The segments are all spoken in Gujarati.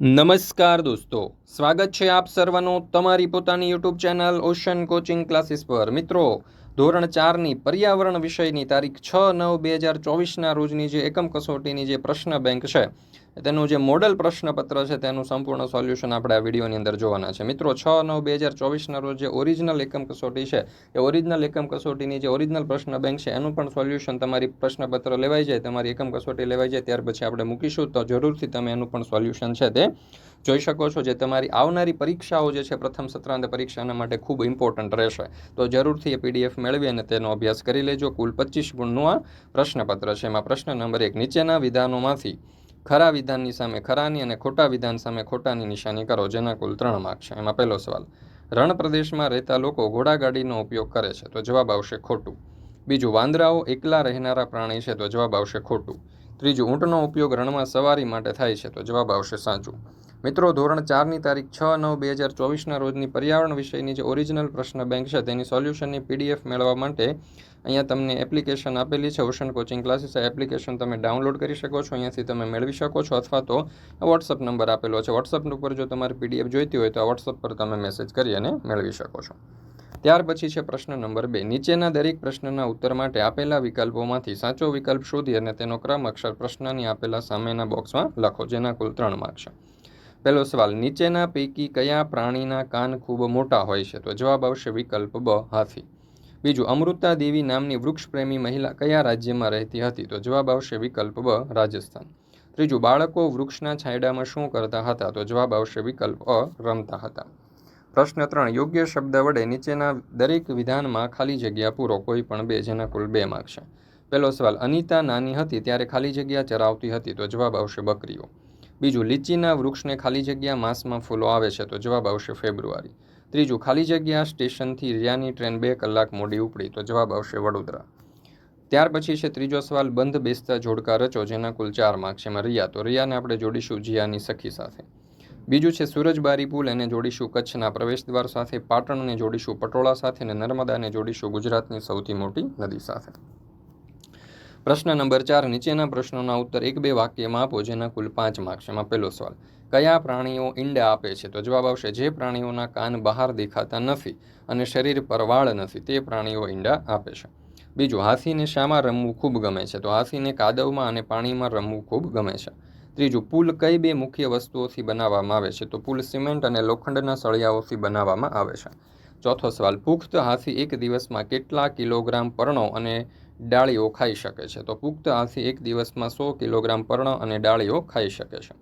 નમસ્કાર દોસ્તો, સ્વાગત છે આપ સર્વનો તમારી પોતાની YouTube channel ocean coaching classes પર. મિત્રો, ધોરણ ચારની પર્યાવરણ વિષયની તારીખ છ નવ બે હજાર ચોવીસના રોજની જે એકમ કસોટીની જે પ્રશ્ન બેંક છે તેનું જે મોડલ પ્રશ્નપત્ર છે, તેનું સંપૂર્ણ સોલ્યુશન આપણે આ વિડીયોની અંદર જોવાના છે. મિત્રો, છ નવ બે હજાર ચોવીસના રોજ જે ઓરિજિનલ એકમ કસોટી છે, એ ઓરિજિનલ એકમ કસોટીની જે ઓરિજિનલ પ્રશ્ન બેંક છે, એનું પણ સોલ્યુશન તમારી પ્રશ્નપત્ર લેવાઈ જાય, તમારી એકમ કસોટી લેવાઈ જાય, ત્યાર પછી આપણે મૂકીશું. તો જરૂરથી તમે એનું પણ સોલ્યુશન છે તે જોઈ શકો છો જે તમારી આવનારી પરીક્ષાઓ જે છે, પ્રથમ સત્રાંત પરીક્ષાના માટે ખૂબ ઇમ્પોર્ટન્ટ રહેશે. તો જરૂરથી એ પીડીએફ મેળવી અને તેનો અભ્યાસ કરી લેજો. કુલ પચીસ ગુણનું આ પ્રશ્નપત્ર છે. એમાં પ્રશ્ન નંબર એક, નીચેના વિધાનોમાંથી ખરા વિધાનની સામે ખરાની અને ખોટા વિધાન સામે ખોટાની નિશાની કરો, જેના કુલ ત્રણ માર્ક છે. એમાં પહેલો સવાલ, રણ પ્રદેશમાં રહેતા લોકો ઘોડાગાડીનો ઉપયોગ કરે છે, તો જવાબ આવશે ખોટું. બીજું, વાંદરાઓ એકલા રહેનારા પ્રાણી છે, તો જવાબ આવશે ખોટું. ત્રીજું, ઊંટનો ઉપયોગ રણમાં સવારી માટે થાય છે, તો જવાબ આવશે સાચું. મિત્રો, ધોરણ ચારની તારીખ છ નવ બે હજાર ચોવીસના રોજની પર્યાવરણ વિષયની જે ઓરિજિનલ પ્રશ્ન બેંક છે, તેની સોલ્યુશનની પીડીએફ મેળવવા માટે અહીંયા તમને એપ્લિકેશન આપેલી છે. ઓશન કોચિંગ ક્લાસીસ એપ્લિકેશન તમે ડાઉનલોડ કરી શકો છો. અહીંયાથી તમે મેળવી શકો છો અથવા તો વોટ્સઅપ નંબર આપેલો છે. વોટ્સઅપ ઉપર જો તમારે પીડીએફ જોઈતી હોય તો આ વોટ્સઅપ પર તમે મેસેજ કરી અને મેળવી શકો છો. ત્યાર પછી છે પ્રશ્ન નંબર બે. નીચેના દરેક પ્રશ્નના ઉત્તર માટે આપેલા વિકલ્પોમાંથી સાચો વિકલ્પ શોધી અને તેનો ક્રમ અક્ષર પ્રશ્નની આપેલા સામેના બોક્સમાં લખો, જેના કુલ ત્રણ માર્ક છે. પહેલો સવાલ, નીચેના પૈકી કયા પ્રાણીના કાન ખૂબ મોટા હોય છે? તો જવાબ આવશે વિકલ્પ બ, હાથી. બીજું, અમૃતા દેવી નામની વૃક્ષપ્રેમી મહિલા કયા રાજ્યમાં રહેતી હતી? તો જવાબ આવશે વિકલ્પ બ, રાજસ્થાન. ત્રીજું, બાળકો વૃક્ષના છાંયડામાં શું કરતા હતા? તો જવાબ આવશે વિકલ્પ અ, રમતા હતા. પ્રશ્ન ત્રણ, યોગ્ય શબ્દ વડે નીચેના દરેક વિધાનમાં ખાલી જગ્યા પૂરો, કોઈ પણ બે, જેના કુલ બે માર્ક છે. પહેલો સવાલ, અનિતા નાની હતી ત્યારે ખાલી જગ્યા ચરાવતી હતી? તો જવાબ આવશે બકરીઓ. બીજું, લીચીના વૃક્ષને ખાલી જગ્યા માસમાં ફૂલો આવે છે તો જવાબ આવશે ફેબ્રુઆરી. ત્રીજું, ખાલી જગ્યા સ્ટેશનથી રિયાની ટ્રેન બે કલાક મોડી ઉપડી તો જવાબ આવશે વડોદરા. ત્યાર પછી છે ત્રીજો સવાલ, બંધ બેસતા જોડકા રચો જેના કુલ ચાર માર્ક છે એમાં રિયા. તો રિયાને આપણે જોડીશું જિયાની સખી સાથે. બીજું છે સૂરજબારી પુલ, એને જોડીશું કચ્છના પ્રવેશદ્વાર સાથે. પાટણને જોડીશું પટોળા સાથે અને નર્મદાને જોડીશું ગુજરાતની સૌથી મોટી નદી સાથે. પ્રશ્ન નંબર ચાર, નીચેના પ્રશ્નોના ઉત્તર એક બે વાક્યમાં આપો, જેના કુલ પાંચ માર્ક્સ એમાં પહેલો સવાલ, કયા પ્રાણીઓ ઈંડા આપે છે? તો જવાબ આવશે, જે પ્રાણીઓના કાન બહાર દેખાતા નથી અને શરીર પર વાળ નથી, તે પ્રાણીઓ ઈંડા આપે છે. બીજું, હાથીને શામાં રમવું ખૂબ ગમે છે? તો હાથીને કાદવમાં અને પાણીમાં રમવું ખૂબ ગમે છે. ત્રીજું, પુલ કઈ બે મુખ્ય વસ્તુઓથી બનાવવામાં આવે છે? તો પુલ સિમેન્ટ અને લોખંડના સળિયાઓથી બનાવવામાં આવે છે. ચોથો સવાલ, પુખ્ત હાથી એક દિવસમાં કેટલા કિલોગ્રામ પર્ણો અને ડાળીઓ ખાઈ શકે છે? તો પુખ્ત હાથી એક દિવસમાં સો કિલોગ્રામ પર્ણ અને ડાળીઓ ખાઈ શકે છે.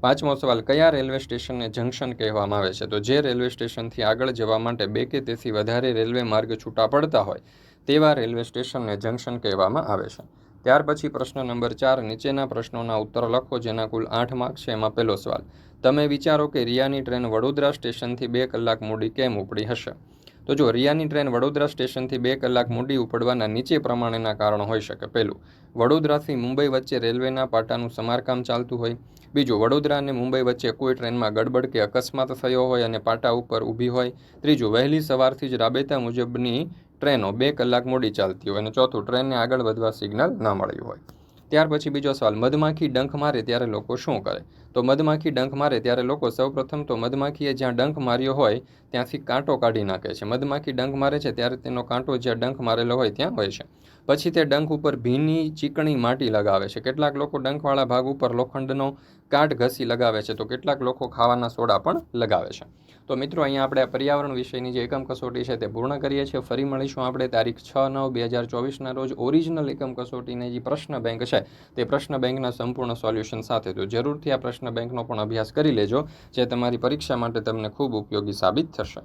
પાંચમો સવાલ, કયા રેલવે સ્ટેશનને જંકશન કહેવામાં આવે છે? તો જે રેલવે સ્ટેશનથી આગળ જવા માટે બે કે તેથી વધારે રેલવે માર્ગ છૂટા પડતા હોય, તેવા રેલવે સ્ટેશનને જંકશન કહેવામાં આવે છે. ત્યાર પછી પ્રશ્ન નંબર ચાર, નીચેના પ્રશ્નોના ઉત્તર લખો, જેના કુલ આઠ માર્ક છે. એમાં પહેલો સવાલ તમે વિચારો કે રિયાની ટ્રેન વડોદરા સ્ટેશનથી બે કલાક મોડી કેમ ઉપડી હશે? તો જો રિયાની ટ્રેન વડોદરા સ્ટેશનથી બે કલાક મોડી ઉપડવાના નીચે પ્રમાણેના કારણ હોઈ શકે. પહેલું, વડોદરાથી મુંબઈ વચ્ચે રેલવેના પાટાનું સમારકામ ચાલતું હોય. બીજું, વડોદરા અને મુંબઈ વચ્ચે કોઈ ટ્રેનમાં ગડબડ કે અકસ્માત થયો હોય અને પાટા ઉપર ઊભી હોય. ત્રીજું, વહેલી સવારથી જ રાબેતા મુજબની ટ્રેનો બે કલાક મોડી ચાલતી હોય અને ચોથું, ટ્રેનને આગળ વધવા સિગ્નલ ન મળ્યું હોય. ત્યાર પછી બીજો સવાલ, મધમાખી ડંખ મારે ત્યારે લોકો શું કરે? તો મધમાખી ડંખ મારે ત્યારે લોકો સૌપ્રથમ તો મધમાખીએ જ્યાં ડંખ માર્યો હોય ત્યાંથી કાંટો કાઢી નાખે છે. મધમાખી ડંખ મારે છે ત્યારે તેનો કાંટો જ્યાં ડંખ મારેલો હોય ત્યાં હોય છે. પછી તે ડંખ ઉપર ભીની ચીકણી માટી લગાવે છે. કેટલાક લોકો ડંખવાળા ભાગ ઉપર લોખંડનો કાટ ઘસી લગાવે છે. તો કેટલાક લોકો ખાવાના સોડા પણ લગાવે છે. તો મિત્રો, અહીંયા આપણે પર્યાવરણ વિષયની જે એકમ કસોટી છે તે પૂર્ણ કરીએ છીએ. ફરી મળીશું આપણે તારીખ છ નવ બે હજાર ચોવીસના રોજ ઓરિજિનલ એકમ કસોટીની જે પ્રશ્ન બેંક છે તે પ્રશ્ન બેંકના સંપૂર્ણ સોલ્યુશન સાથે. તો જરૂરથી આ પ્રશ્ન બેંકનો પણ અભ્યાસ કરી લેજો, જે તમારી પરીક્ષા માટે તમને ખૂબ ઉપયોગી સાબિત થશે.